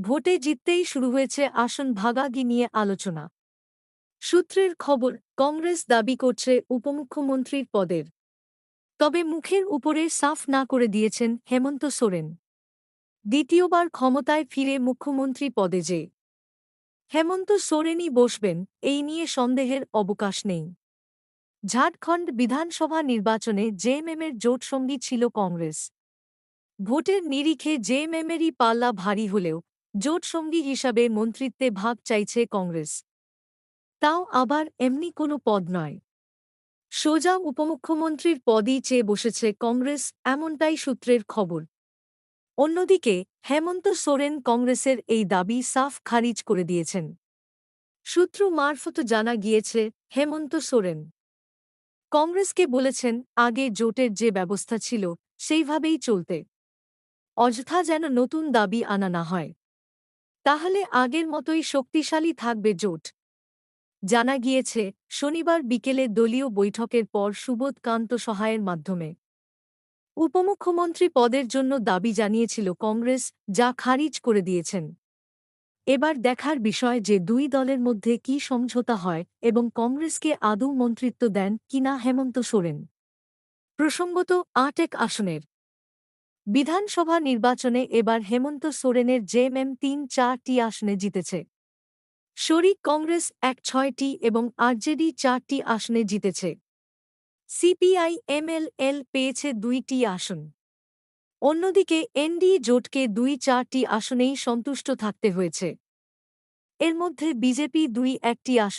ভোটে জিততেই শুরু হয়েছে আসন ভাগাগি নিয়ে আলোচনা। সূত্রের খবর, কংগ্রেস দাবি করছে উপমুখ্যমন্ত্রীর পদের। তবে মুখের উপরে সাফ না করে দিয়েছেন হেমন্ত সোরেন। দ্বিতীয়বার ক্ষমতায় ফিরে মুখ্যমন্ত্রী পদে যে। হেমন্ত সোরেনই বসবেন, এই নিয়ে সন্দেহের অবকাশ নেই। ঝাড়খণ্ড বিধানসভা নির্বাচনে জেএমএমের জোটসঙ্গী ছিল কংগ্রেস। ভোটের নিরিখে জেএমএমেরই পাল্লা ভারী হলেও জোটসঙ্গী হিসাবে মন্ত্রিত্বে ভাগ চাইছে কংগ্রেস। তাও আবার এমনি কোনো পদ নয়। সোজা উপমুখ্যমন্ত্রীর পদই চেয়ে বসেছে কংগ্রেস, এমনটাই সূত্রের খবর। অন্যদিকে হেমন্ত সোরেন কংগ্রেসের এই দাবি সাফ খারিজ করে দিয়েছেন। সূত্র মারফত জানা গিয়েছে, হেমন্ত সোরেন কংগ্রেসকে বলেছেন, আগে জোটের যে ব্যবস্থা ছিল, সেইভাবেই চলতে। অযথা যেন নতুন দাবি আনা না হয়। তাহলে আগের মতোই শক্তিশালী থাকবে জোট। জানা গিয়েছে, শনিবার বিকেলে দলীয় বৈঠকের পর সুবোধ কান্ত সহায়ের মাধ্যমে। উপমুখ্যমন্ত্রী পদের জন্য দাবি জানিয়েছিল কংগ্রেস, যা খারিজ করে দিয়েছেন। এবার দেখার বিষয় যে দুই দলের মধ্যে কি সমঝোতা হয় এবং কংগ্রেসকে আদৌ মন্ত্রিত্ব দেন কিনা হেমন্ত সোরেন। প্রসঙ্গত আট এক আসনের বিধানসভা নির্বাচনে এবার হেমন্ত সোরেনের জেএমএম তিন চারটি আসনে জিতেছে। শরিক কংগ্রেস এক ছয়টি এবং আরজেডি চারটি আসনে জিতেছে। সিপিআই এমএলএল পেয়েছে দুইটি আসন। অন্যদিকে এনডি জোটকে দুই চারটি আসনেই সন্তুষ্ট থাকতে হয়েছে। এর মধ্যে বিজেপি দুই একটি আসন